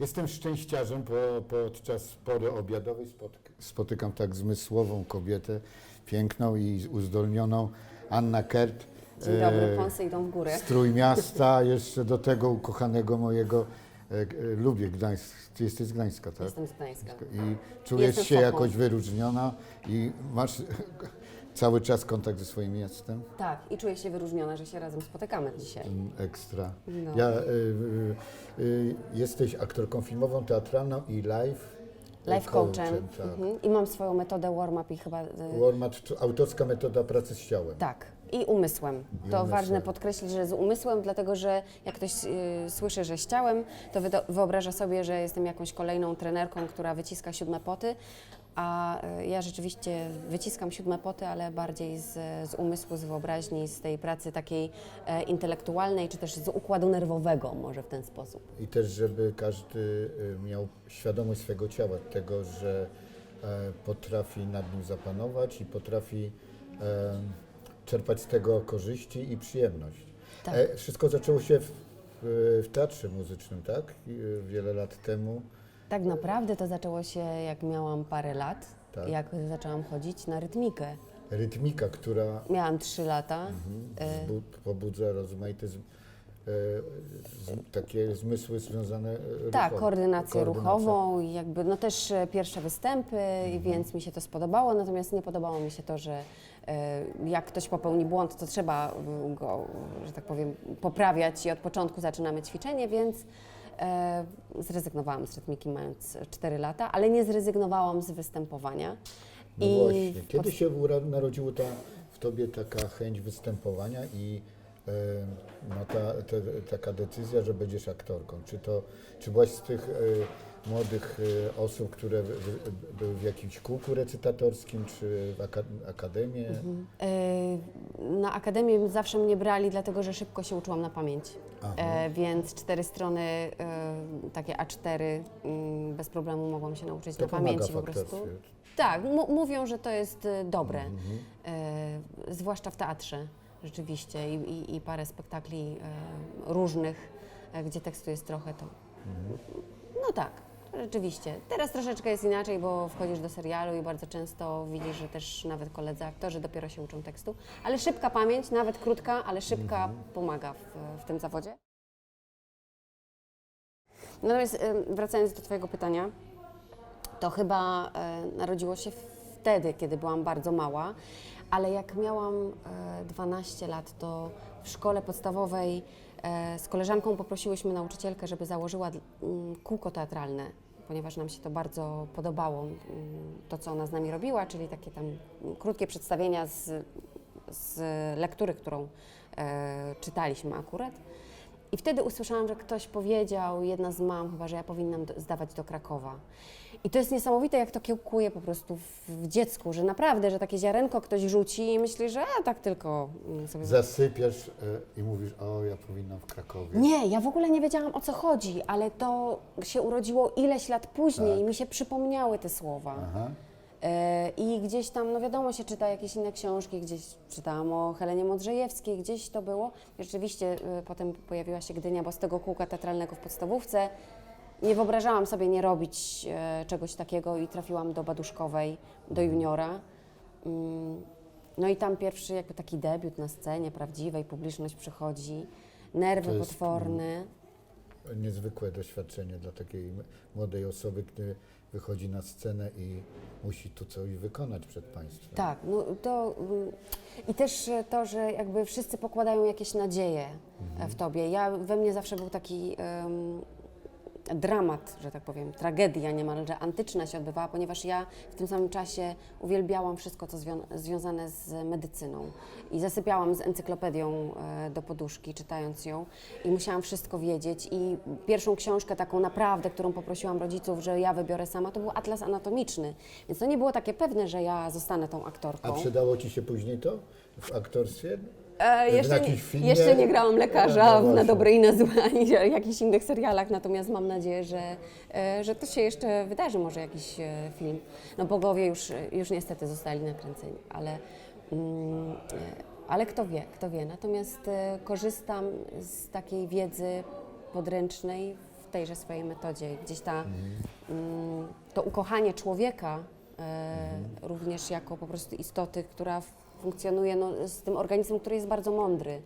Jestem szczęściarzem, bo podczas pory obiadowej spotykam tak zmysłową kobietę, piękną i uzdolnioną, Anna Kert. Dzień dobry, e, pąsy idą w górę. Z Trójmiasta, jeszcze do tego ukochanego mojego, e, e, lubię Gdańsk, ty jesteś z Gdańska, tak? Jestem z Gdańska. I czujesz Jestem się jakoś wyróżniona i masz cały czas kontakt ze swoim miastem? Tak, i czuję się wyróżniona, że się razem spotykamy dzisiaj. Mm, Ekstra. No. Ja, y, y, y, jesteś aktorką filmową, teatralną i live. Life coachem. tak. Mhm. I mam swoją metodę warm-up i chyba... y, czy autorska metoda pracy z ciałem. Tak, i umysłem. To umysłem. ważne podkreślić, że z umysłem, dlatego że jak ktoś y, słyszy, że z ciałem, to wydo- wyobraża sobie, że jestem jakąś kolejną trenerką, która wyciska siódme poty, a y, ja rzeczywiście wyciskam siódme poty, ale bardziej z, z umysłu, z wyobraźni, z tej pracy takiej e, intelektualnej, czy też z układu nerwowego, może w ten sposób. I też, żeby każdy y, miał świadomość swojego ciała, tego, że e, potrafi nad nim zapanować i potrafi e, czerpać z tego korzyści i przyjemność. Tak. E, wszystko zaczęło się w, w, teatrze muzycznym, tak? Y, Wiele lat temu. Tak naprawdę to zaczęło się, jak miałam parę lat, Tak. jak zaczęłam chodzić na rytmikę. Rytmika, która Miałam trzy lata. E, zbu- pobudza rozmaite z, e, z, takie zmysły związane e, Tak, ruchowo. koordynację ruchową i jakby no też e, pierwsze występy, i Mhm. więc mi się to spodobało, natomiast nie podobało mi się to, że e, jak ktoś popełni błąd, to trzeba mm, go, że tak powiem, poprawiać i od początku zaczynamy ćwiczenie, więc zrezygnowałam z rytmiki mając 4 lata, ale nie zrezygnowałam z występowania. No I właśnie, kiedy pod- się narodziła ta, w Tobie taka chęć występowania i e, no ta, te, taka decyzja, że będziesz aktorką? Czy, to, czy byłaś z tych e, młodych e, osób, które były w jakimś kółku recytatorskim, czy w aka, akademię? Na akademię zawsze mnie brali, dlatego że szybko się uczyłam na pamięć. E, więc cztery strony, e, takie A4, mm, bez problemu mogłam się nauczyć To na pomaga pamięci po prostu. Tak, mu- mówią, że to jest e, dobre, Mhm. e, zwłaszcza w teatrze rzeczywiście i, i, i parę spektakli e, różnych, e, gdzie tekstu jest trochę, to Mhm. no tak, rzeczywiście. Teraz troszeczkę jest inaczej, bo wchodzisz do serialu i bardzo często widzisz, że też nawet koledzy aktorzy dopiero się uczą tekstu. Ale szybka pamięć, nawet krótka, ale szybka pomaga w, w tym zawodzie. Natomiast em, wracając do Twojego pytania, to chyba e, narodziło się wtedy, kiedy byłam bardzo mała, ale jak miałam e, 12 lat, to w szkole podstawowej e, z koleżanką poprosiłyśmy nauczycielkę, żeby założyła mm, kółko teatralne, ponieważ nam się to bardzo podobało, mm, to co ona z nami robiła, czyli takie tam krótkie przedstawienia z, z lektury, którą e, czytaliśmy akurat. I wtedy usłyszałam, że ktoś powiedział, jedna z mam chyba, że ja powinnam zdawać do Krakowa. I to jest niesamowite, jak to kiełkuje po prostu w, w dziecku, że naprawdę, że takie ziarenko ktoś rzuci i myśli, że a, tak tylko mm, sobie... Zasypiasz e, i mówisz, o ja powinnam w Krakowie. Nie, ja w ogóle nie wiedziałam o co chodzi, ale to się urodziło ileś lat później Tak. i mi się przypomniały te słowa. Aha. E, I gdzieś tam, no wiadomo, się czyta jakieś inne książki, gdzieś czytałam o Helenie Modrzejewskiej, gdzieś to było. Rzeczywiście e, potem pojawiła się Gdynia, bo z tego kółka teatralnego w podstawówce nie wyobrażałam sobie nie robić e, czegoś takiego i trafiłam do Baduszkowej, do juniora. Mm, No i tam pierwszy jakby taki debiut na scenie prawdziwej, publiczność przychodzi, nerwy potworne. Niezwykłe doświadczenie dla takiej młodej osoby, gdy wychodzi na scenę i musi tu coś wykonać przed Państwem. Tak, no to mm, i też e, to, że jakby wszyscy pokładają jakieś nadzieje e, w tobie. Ja we mnie zawsze był taki em, dramat, że tak powiem, tragedia niemalże antyczna się odbywała, ponieważ ja w tym samym czasie uwielbiałam wszystko, co zwią- związane z medycyną i zasypiałam z encyklopedią e, do poduszki, czytając ją i musiałam wszystko wiedzieć i pierwszą książkę taką naprawdę, którą poprosiłam rodziców, że ja wybiorę sama, to był Atlas Anatomiczny, więc to nie było takie pewne, że ja zostanę tą aktorką. A przydało Ci się później to w aktorstwie? E, W jeszcze, filmie? jeszcze nie grałam lekarza No na właśnie. dobre i na złe, ani w jakichś innych serialach, natomiast mam nadzieję, że, e, że to się jeszcze wydarzy, może jakiś e, film. No bogowie już, już niestety zostali nakręceni, ale, mm, e, ale kto wie, kto wie. Natomiast korzystam z takiej wiedzy podręcznej w tejże swojej metodzie. Gdzieś ta, mm, to ukochanie człowieka e, również jako po prostu istoty, która funkcjonuje no, z tym organizmem, który jest bardzo mądry.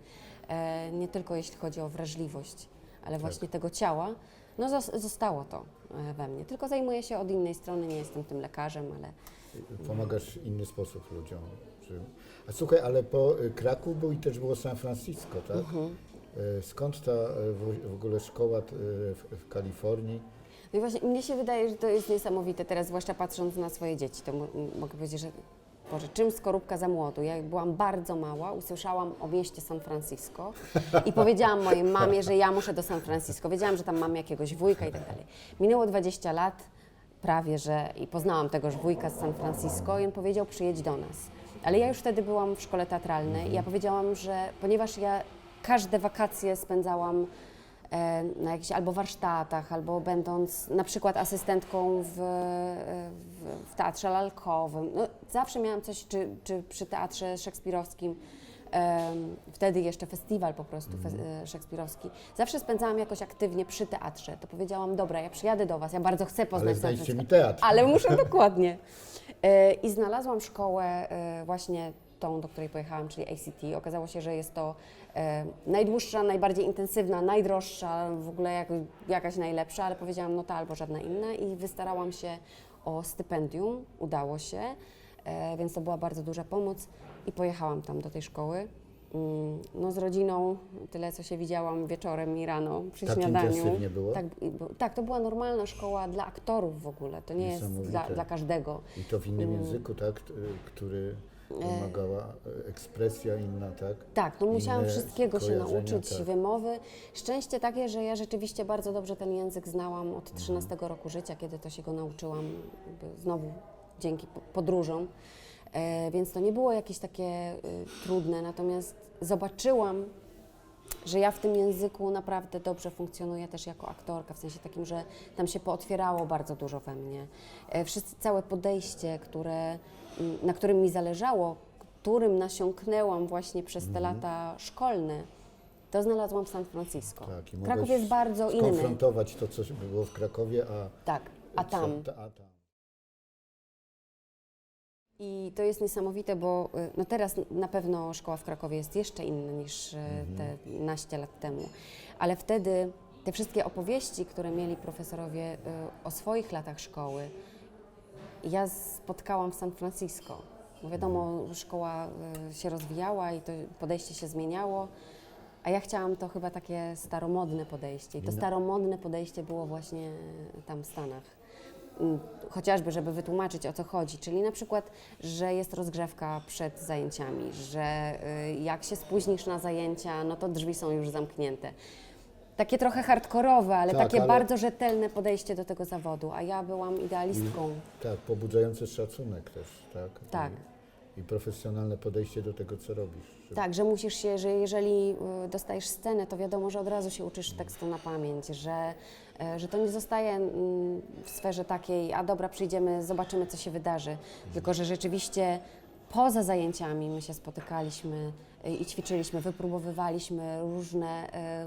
E, nie tylko jeśli chodzi o wrażliwość, ale właśnie tego ciała. No zos- zostało to e, we mnie. Tylko zajmuję się od innej strony, nie jestem tym lekarzem, ale Pomagasz w inny sposób ludziom. Czy... A słuchaj, ale po y, Kraków był i też było San Francisco, tak? Mhm. Y, Skąd ta y, w, w ogóle szkoła y, w, w Kalifornii? No i właśnie mnie się wydaje, że to jest niesamowite teraz, zwłaszcza patrząc na swoje dzieci, to mo- mogę powiedzieć, że Boże, czym skorupka za młodu? Ja byłam bardzo mała, usłyszałam o mieście San Francisco i powiedziałam mojej mamie, że ja muszę do San Francisco. Wiedziałam, że tam mam jakiegoś wujka i tak dalej. Minęło 20 lat, prawie, że i poznałam tegoż wujka z San Francisco i on powiedział, przyjedź do nas. Ale ja już wtedy byłam w szkole teatralnej i ja powiedziałam, że ponieważ ja każde wakacje spędzałam na jakichś albo warsztatach, albo będąc na przykład asystentką w, e, w, w teatrze lalkowym. No, zawsze miałam coś, czy, czy przy teatrze szekspirowskim, wtedy jeszcze festiwal po prostu fe, e, szekspirowski. Zawsze spędzałam jakoś aktywnie przy teatrze. To powiedziałam, dobra, ja przyjadę do Was, ja bardzo chcę poznać Ale mi teatr. Ale muszę dokładnie. E, I znalazłam szkołę e, właśnie tą, do której pojechałam, czyli ACT. Okazało się, że jest to e, najdłuższa, najbardziej intensywna, najdroższa, w ogóle jak, jakaś najlepsza, ale powiedziałam no ta albo żadna inna i wystarałam się o stypendium, udało się, e, więc to była bardzo duża pomoc i pojechałam tam do tej szkoły. Mm, No z rodziną, tyle co się widziałam wieczorem i rano przy Tak śniadaniu. intensywnie było? Tak, i bo- tak, to była normalna szkoła dla aktorów w ogóle, to nie jest Niesamowite. dla, dla każdego. I to w innym Mm. języku, tak? T- Który. Wymagała e, ekspresja inna, tak? Tak, no musiałam Inne wszystkiego się nauczyć, tak. wymowy. Szczęście takie, że ja rzeczywiście bardzo dobrze ten język znałam od Mhm. 13 roku życia, kiedy to się go nauczyłam, znowu dzięki po- podróżom. E, więc to nie było jakieś takie y, trudne, natomiast zobaczyłam, że ja w tym języku naprawdę dobrze funkcjonuję też jako aktorka, w sensie takim, że tam się pootwierało bardzo dużo we mnie. E, Wszyscy, całe podejście, które, na którym mi zależało, którym nasiąknęłam właśnie przez te lata szkolne, to znalazłam w San Francisco. Tak, i Kraków jest bardzo inny. Skonfrontować to, co było w Krakowie, a, Tak, a co- tam. ta- a tam. I to jest niesamowite, bo y, no teraz na pewno szkoła w Krakowie jest jeszcze inna niż y, te naście lat temu, ale wtedy te wszystkie opowieści, które mieli profesorowie y, o swoich latach szkoły, ja spotkałam w San Francisco. Bo wiadomo, szkoła y, się rozwijała i to podejście się zmieniało, a ja chciałam to chyba takie staromodne podejście. I to Inne- staromodne podejście było właśnie tam w Stanach. Mm, Chociażby, żeby wytłumaczyć o co chodzi, czyli na przykład, że jest rozgrzewka przed zajęciami, że y, jak się spóźnisz na zajęcia, no to drzwi są już zamknięte. Takie trochę hardkorowe, ale Tak, takie ale- bardzo rzetelne podejście do tego zawodu, a ja byłam idealistką. Tak, pobudzający szacunek też, tak? Tak. I, I profesjonalne podejście do tego, co robisz. żeby- Tak, że musisz się, że jeżeli y, dostajesz scenę, to wiadomo, że od razu się uczysz tekstu na pamięć, że, e, że to nie zostaje mm, w sferze takiej, a dobra, przyjdziemy, zobaczymy, co się wydarzy, tylko że rzeczywiście poza zajęciami my się spotykaliśmy y, i ćwiczyliśmy, wypróbowywaliśmy różne e,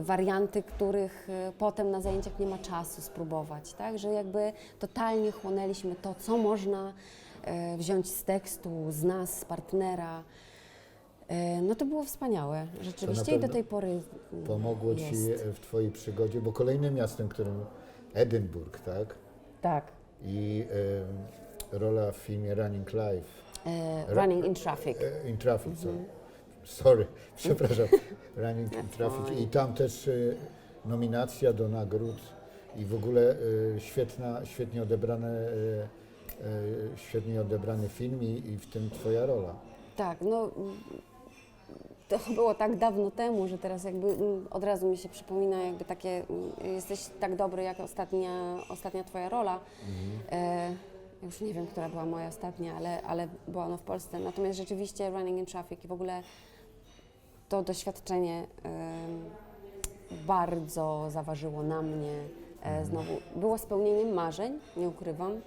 warianty, których e, potem na zajęciach nie ma czasu spróbować, tak, że jakby totalnie chłonęliśmy to, co można e, wziąć z tekstu, z nas, z partnera. E, No to było wspaniałe, rzeczywiście i do tej pory Pomogło Ci jest. w Twojej przygodzie, bo kolejnym miastem, którym Edynburg, tak? Tak. I rola w filmie Running Life, E, running in traffic. e, in Traffic, Mhm. sorry. Sorry, przepraszam, Running in Traffic. I tam też e, nominacja do nagród i w ogóle e, świetna, świetnie odebrane, e, e, świetnie odebrany film i, i w tym Twoja rola. Tak, no to było tak dawno temu, że teraz jakby mm, od razu mi się przypomina jakby takie, mm, jesteś tak dobry jak ostatnia, ostatnia Twoja rola. E, już nie wiem, która była moja ostatnia, ale, ale była ona w Polsce. Natomiast rzeczywiście Running in Traffic i w ogóle to doświadczenie bardzo zaważyło na mnie. E, znowu było spełnieniem marzeń, nie ukrywam.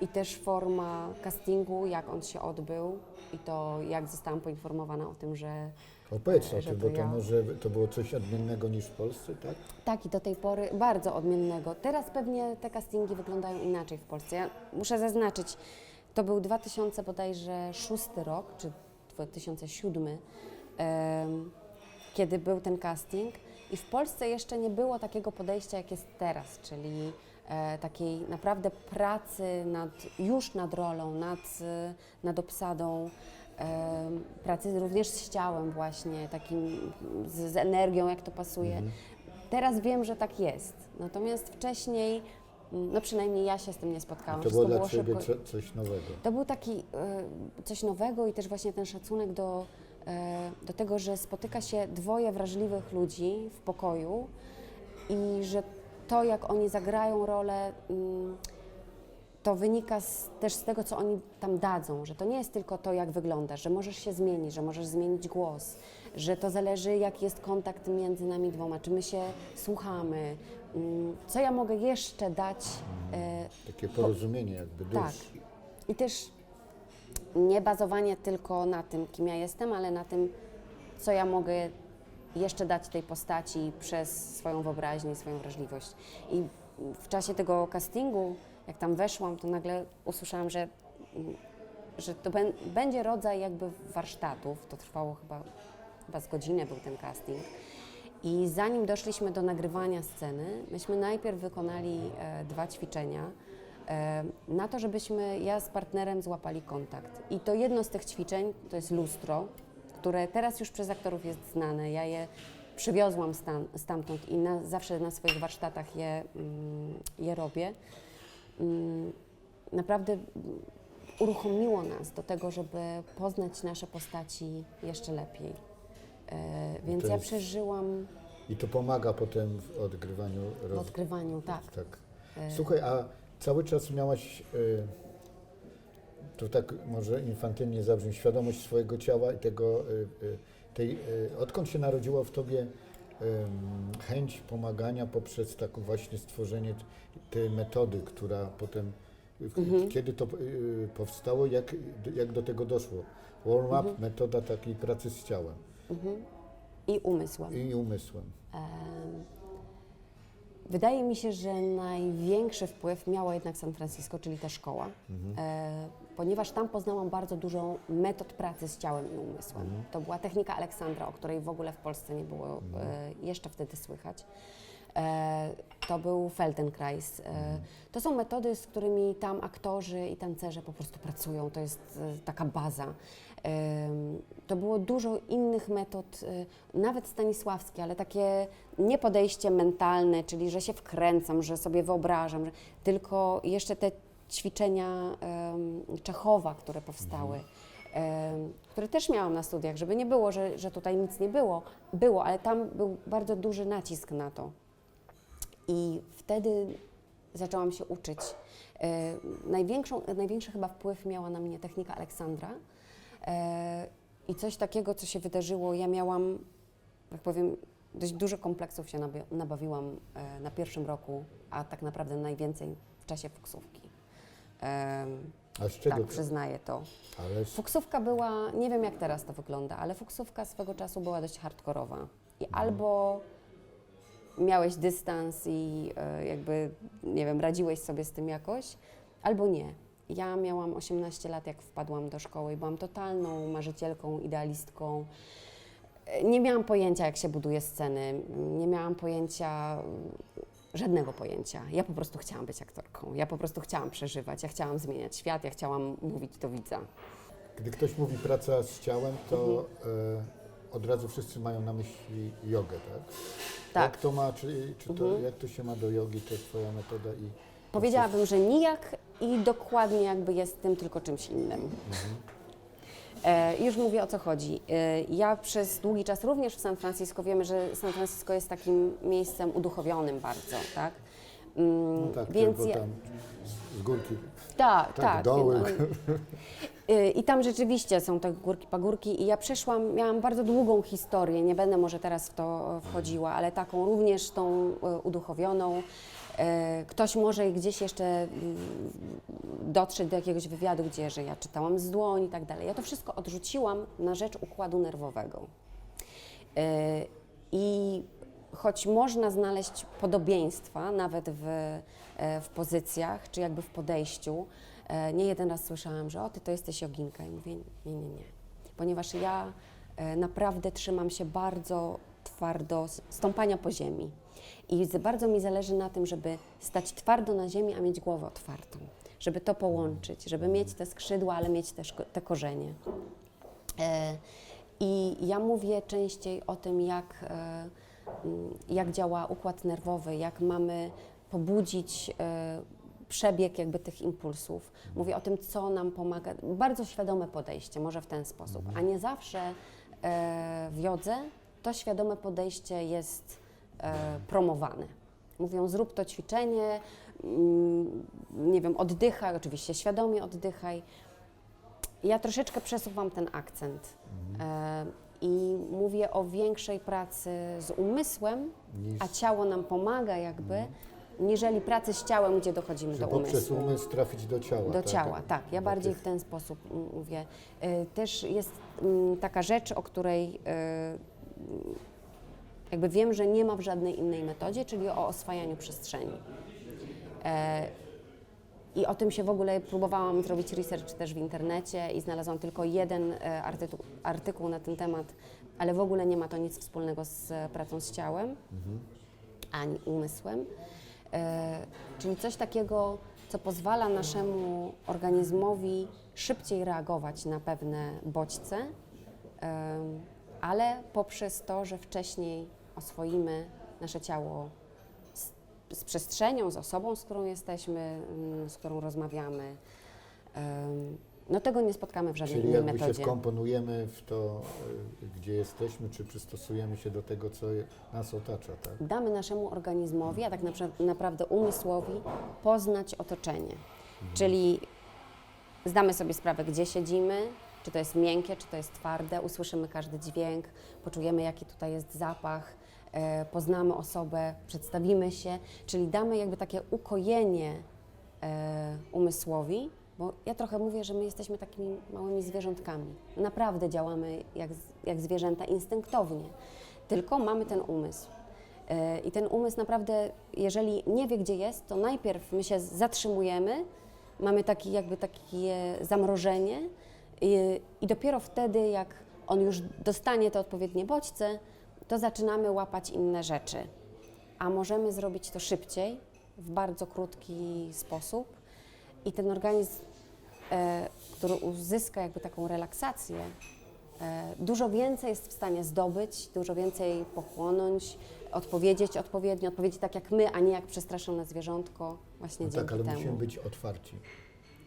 i też forma castingu, jak on się odbył i to, jak zostałam poinformowana o tym, że Opowiedz o Że tym, to bo to ja. może to było coś odmiennego niż w Polsce, tak? tak i do tej pory bardzo odmiennego. Teraz pewnie te castingi wyglądają inaczej w Polsce. Ja muszę zaznaczyć, to był 2000 bodajże szósty rok, czy 2007, em, kiedy był ten casting i w Polsce jeszcze nie było takiego podejścia, jak jest teraz, czyli e, takiej naprawdę pracy nad, już nad rolą, nad, nad obsadą, pracy również z ciałem właśnie, takim z, z energią, jak to pasuje. Teraz wiem, że tak jest, natomiast wcześniej, mm, no przynajmniej ja się z tym nie spotkałam. To było Wszystko dla Ciebie szybko- co, coś nowego. to był taki e, coś nowego i też właśnie ten szacunek do, do tego, że spotyka się dwoje wrażliwych ludzi w pokoju i że to, jak oni zagrają rolę, mm, to wynika z, też z tego, co oni tam dadzą, że to nie jest tylko to, jak wyglądasz, że możesz się zmienić, że możesz zmienić głos, że to zależy, jaki jest kontakt między nami dwoma, czy my się słuchamy, mm, co ja mogę jeszcze dać e, Takie porozumienie jakby dusz. tak. I też nie bazowanie tylko na tym, kim ja jestem, ale na tym, co ja mogę jeszcze dać tej postaci przez swoją wyobraźnię swoją wrażliwość. I w czasie tego castingu, jak tam weszłam, to nagle usłyszałam, że, że to bę- będzie rodzaj jakby warsztatów. To trwało chyba, chyba z godzinę był ten casting. I zanim doszliśmy do nagrywania sceny, myśmy najpierw wykonali e, dwa ćwiczenia na to, żebyśmy ja z partnerem złapali kontakt. I to jedno z tych ćwiczeń to jest lustro, które teraz już przez aktorów jest znane. Ja je przywiozłam stan, stamtąd i na, zawsze na swoich warsztatach je, mm, je robię. Mm, naprawdę uruchomiło nas do tego, żeby poznać nasze postaci jeszcze lepiej. E, więc ja przeżyłam I to pomaga potem w odgrywaniu w roz... odgrywaniu, tak. tak. E, Słuchaj, a cały czas miałaś, y, to tak może infantylnie zabrzmi, świadomość swojego ciała i tego, y, y, tej, y, odkąd się narodziła w Tobie chęć pomagania poprzez taką właśnie stworzenie tej metody, która potem, Mhm. kiedy to y, powstało, jak, jak do tego doszło? Warm-up, Mhm. metoda takiej pracy z ciałem Mhm. I umysłem. i umysłem. Em, Wydaje mi się, że największy wpływ miało jednak San Francisco, czyli ta szkoła, e, ponieważ tam poznałam bardzo dużo metod pracy z ciałem i umysłem. To była technika Aleksandra, o której w ogóle w Polsce nie było e, jeszcze wtedy słychać. E, to był Feldenkrais. E, to są metody, z którymi tam aktorzy i tancerze po prostu pracują. To jest e, taka baza. To było dużo innych metod, e, nawet stanisławskie, ale takie nie podejście mentalne, czyli że się wkręcam, że sobie wyobrażam, tylko jeszcze te ćwiczenia Czechowa, które powstały, em, które też miałam na studiach, żeby nie było, że, że tutaj nic nie było. Było, ale tam był bardzo duży nacisk na to. I wtedy zaczęłam się uczyć. E, największą, największy chyba wpływ miała na mnie technika Aleksandra. E, I coś takiego, co się wydarzyło, ja miałam, jak powiem, dość dużo kompleksów się nabawiłam e, na pierwszym roku, a tak naprawdę najwięcej w czasie fuksówki. Em, A z czego? tak, przyznaję to. Ale Fuksówka była, nie wiem jak teraz to wygląda, ale fuksówka swego czasu była dość hardkorowa. I albo miałeś dystans i e, jakby, nie wiem, radziłeś sobie z tym jakoś, albo nie. Ja miałam 18 lat, jak wpadłam do szkoły i byłam totalną marzycielką, idealistką. Nie miałam pojęcia, jak się buduje sceny, nie miałam pojęcia, żadnego pojęcia. Ja po prostu chciałam być aktorką, ja po prostu chciałam przeżywać, ja chciałam zmieniać świat, ja chciałam mówić do widza. Gdy ktoś mówi praca z ciałem, to Mhm. e, od razu wszyscy mają na myśli jogę, tak? Tak. Jak to ma, czy, czy to, Mhm. jak to się ma do jogi, to Twoja metoda i... Powiedziałabym, że nijak i dokładnie jakby jest tym tylko czymś innym. E, już mówię o co chodzi. E, ja przez długi czas również w San Francisco wiemy, że San Francisco jest takim miejscem uduchowionym bardzo, tak? Mm, No tak, więc ja, tam z, górki, tak, tak, tak. doły. y, I tam rzeczywiście są te górki, pagórki i ja przeszłam, miałam bardzo długą historię, nie będę może teraz w to e, wchodziła, ale taką również tą e, uduchowioną. E, Ktoś może gdzieś jeszcze mm, dotrzeć do jakiegoś wywiadu, gdzie że ja czytałam z dłoni i tak dalej. Ja to wszystko odrzuciłam na rzecz układu nerwowego. E, I choć można znaleźć podobieństwa nawet w, e, w pozycjach, czy jakby w podejściu, nie jeden raz słyszałam, że o, ty to jesteś joginka. I mówię, nie, nie, nie. Ponieważ ja naprawdę trzymam się bardzo twardo stąpania po ziemi. I bardzo mi zależy na tym, żeby stać twardo na ziemi, a mieć głowę otwartą. Żeby to połączyć, żeby mieć te skrzydła, ale mieć też te korzenie. E, I ja mówię częściej o tym, jak, e, mm, jak działa układ nerwowy, jak mamy pobudzić e, przebieg jakby tych impulsów. Mówię o tym, co nam pomaga. Bardzo świadome podejście, może w ten sposób. A nie zawsze w jodze to świadome podejście jest e, promowane. Mówią, zrób to ćwiczenie, mm, nie wiem, oddychaj, oczywiście świadomie oddychaj. Ja troszeczkę przesuwam ten akcent e, i mówię o większej pracy z umysłem, Niż, a ciało nam pomaga jakby, niżeli pracy z ciałem, gdzie dochodzimy że do poprzez umysłu. umysł trafić do ciała. Do ciała, tak. Ja Do bardziej tych- w ten sposób mówię. Y, Też jest mm, taka rzecz, o której jakby wiem, że nie ma w żadnej innej metodzie, czyli o oswajaniu przestrzeni. E, I o tym się w ogóle próbowałam zrobić research też w internecie i znalazłam tylko jeden e, artykuł, artykuł na ten temat, ale w ogóle nie ma to nic wspólnego z e, pracą z ciałem ani umysłem. Czyli coś takiego, co pozwala naszemu organizmowi szybciej reagować na pewne bodźce, ale poprzez to, że wcześniej oswoimy nasze ciało z, z przestrzenią, z osobą, z którą jesteśmy, mm, z którą rozmawiamy. No tego nie spotkamy w żadnej Czyli innej jakby się metodzie. wkomponujemy w to, y, gdzie jesteśmy, czy przystosujemy się do tego, co nas otacza, tak? damy naszemu organizmowi, a tak napra- naprawdę umysłowi, poznać otoczenie. Czyli zdamy sobie sprawę, gdzie siedzimy, czy to jest miękkie, czy to jest twarde, usłyszymy każdy dźwięk, poczujemy, jaki tutaj jest zapach, e, poznamy osobę, przedstawimy się, czyli damy jakby takie ukojenie e, umysłowi, bo ja trochę mówię, że my jesteśmy takimi małymi zwierzątkami. Naprawdę działamy jak, jak zwierzęta instynktownie, tylko mamy ten umysł. E, I ten umysł naprawdę, jeżeli nie wie, gdzie jest, to najpierw my się zatrzymujemy, mamy taki, jakby takie zamrożenie i, i dopiero wtedy, jak on już dostanie te odpowiednie bodźce, to zaczynamy łapać inne rzeczy. A możemy zrobić to szybciej, w bardzo krótki sposób i ten organizm, e, który uzyska jakby taką relaksację, e, dużo więcej jest w stanie zdobyć, dużo więcej pochłonąć, odpowiedzieć odpowiednio, odpowiedzieć tak jak my, a nie jak przestraszone zwierzątko właśnie No dzięki tak, ale temu. musimy być otwarci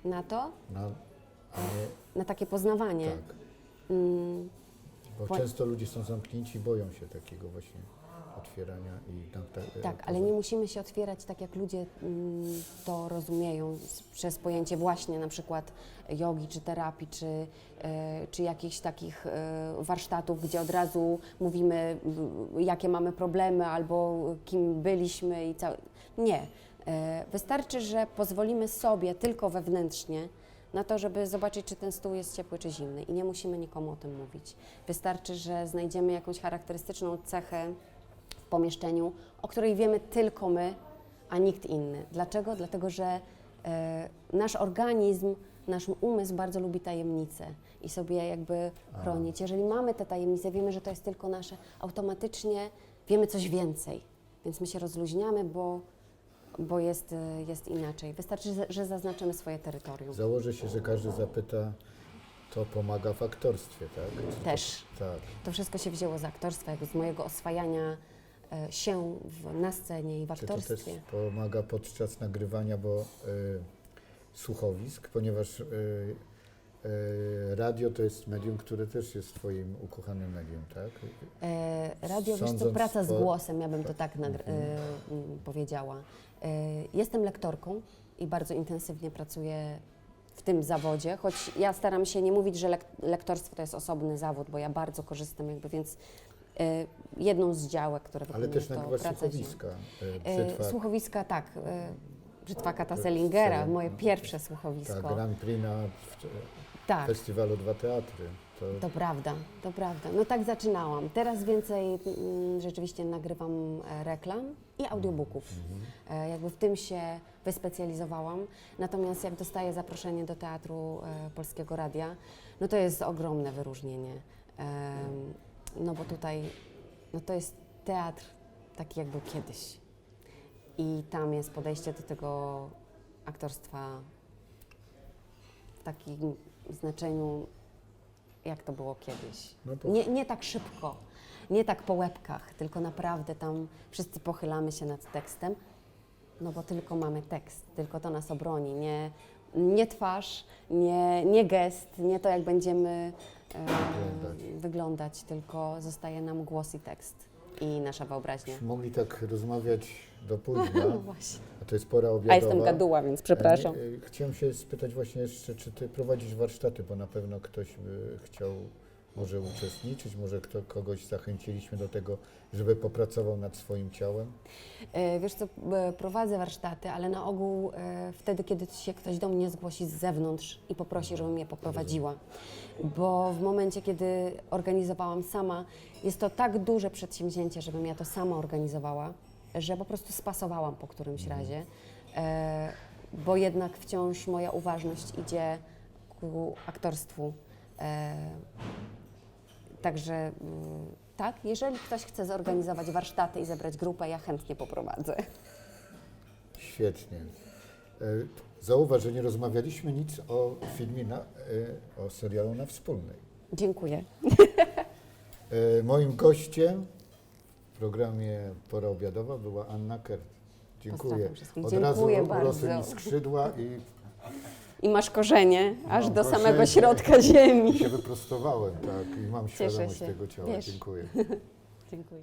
Na to, na, na takie poznawanie. tak. Mm, Bo Bo- często ludzie są zamknięci, boją się takiego właśnie otwierania i tam ta, e, Tak, ale nie musimy się otwierać tak, jak ludzie mm, to rozumieją z, przez pojęcie właśnie na przykład jogi, czy terapii, czy, e, czy jakichś takich e, warsztatów, gdzie od razu mówimy, jakie mamy problemy albo kim byliśmy i cały. Nie. E, wystarczy, że pozwolimy sobie tylko wewnętrznie na to, żeby zobaczyć, czy ten stół jest ciepły, czy zimny i nie musimy nikomu o tym mówić. Wystarczy, że znajdziemy jakąś charakterystyczną cechę w pomieszczeniu, o której wiemy tylko my, a nikt inny. Dlaczego? Dlatego, że e, nasz organizm, nasz umysł bardzo lubi tajemnice i sobie jakby chronić. Jeżeli mamy te tajemnice, wiemy, że to jest tylko nasze, automatycznie wiemy coś więcej. Więc my się rozluźniamy, bo, bo jest, e, jest inaczej. Wystarczy, że- zaznaczymy swoje terytorium. Założę się, że każdy zapyta, to pomaga w aktorstwie, tak? Czy to- Też. tak. To wszystko się wzięło z aktorstwa, jakby z mojego oswajania e, się w, na scenie i w Czy to też aktorstwie. pomaga podczas nagrywania, bo y, słuchowisk, ponieważ y, radio to jest medium, które też jest Twoim ukochanym medium, tak? E, radio, wiesz co, Sądząc praca z głosem, ja bym to tak nagr- e, mm, powiedziała. E, jestem lektorką i bardzo intensywnie pracuję w tym zawodzie, choć ja staram się nie mówić, że lek- lektorstwo to jest osobny zawód, bo ja bardzo korzystam jakby, więc e, jedną z działek, które Ale też nagrywasz słuchowiska. e, E, Słuchowiska, tak. E, Brzytwa Kata Sellingera, Selig- moje pierwsze słuchowisko. Grand Prix na Tak, festiwalu Dwa Teatry. To, to prawda, to prawda. No tak zaczynałam. Teraz więcej mm, rzeczywiście nagrywam e, reklam i audiobooków. E, Jakby w tym się wyspecjalizowałam. Natomiast jak dostaję zaproszenie do Teatru e, Polskiego Radia, no to jest ogromne wyróżnienie. Em, No bo tutaj, no to jest teatr taki jak był kiedyś. I tam jest podejście do tego aktorstwa w takim znaczeniu, jak to było kiedyś. No to- Nie, nie tak szybko, nie tak po łebkach, tylko naprawdę tam wszyscy pochylamy się nad tekstem, no bo tylko mamy tekst, tylko to nas obroni, nie, nie twarz, nie, nie gest, nie to jak będziemy e, Wyglądać. wyglądać, tylko zostaje nam głos i tekst i nasza wyobraźnia. mogli tak rozmawiać do późna, No właśnie. a to jest pora obiadowa. A jestem gaduła, więc przepraszam. E, e, Chciałem się spytać właśnie jeszcze, czy ty prowadzisz warsztaty, bo na pewno ktoś by chciał może uczestniczyć, może kto, kogoś zachęciliśmy do tego, żeby popracował nad swoim ciałem. E, Wiesz co, e, prowadzę warsztaty, ale na ogół e, wtedy, kiedy się ktoś do mnie zgłosi z zewnątrz i poprosi, żebym je poprowadziła. Bo w momencie, kiedy organizowałam sama, jest to tak duże przedsięwzięcie, żebym ja to sama organizowała, że po prostu spasowałam po którymś razie, e, bo jednak wciąż moja uważność idzie ku aktorstwu. Także mm, tak, jeżeli ktoś chce zorganizować warsztaty i zebrać grupę, ja chętnie poprowadzę. Świetnie. E, Zauważ, że nie rozmawialiśmy nic o filmie, na, e, o serialu na wspólnej. Dziękuję. E, Moim gościem w programie Pora Obiadowa była Anna Kert. Dziękuję. Od Dziękuję razu urosły bardzo. mi skrzydła i I masz korzenie aż do korzenie. samego środka ziemi. się wyprostowałem, tak, i mam Cieszę świadomość się. tego ciała. Wiesz. Dziękuję. Dziękuję.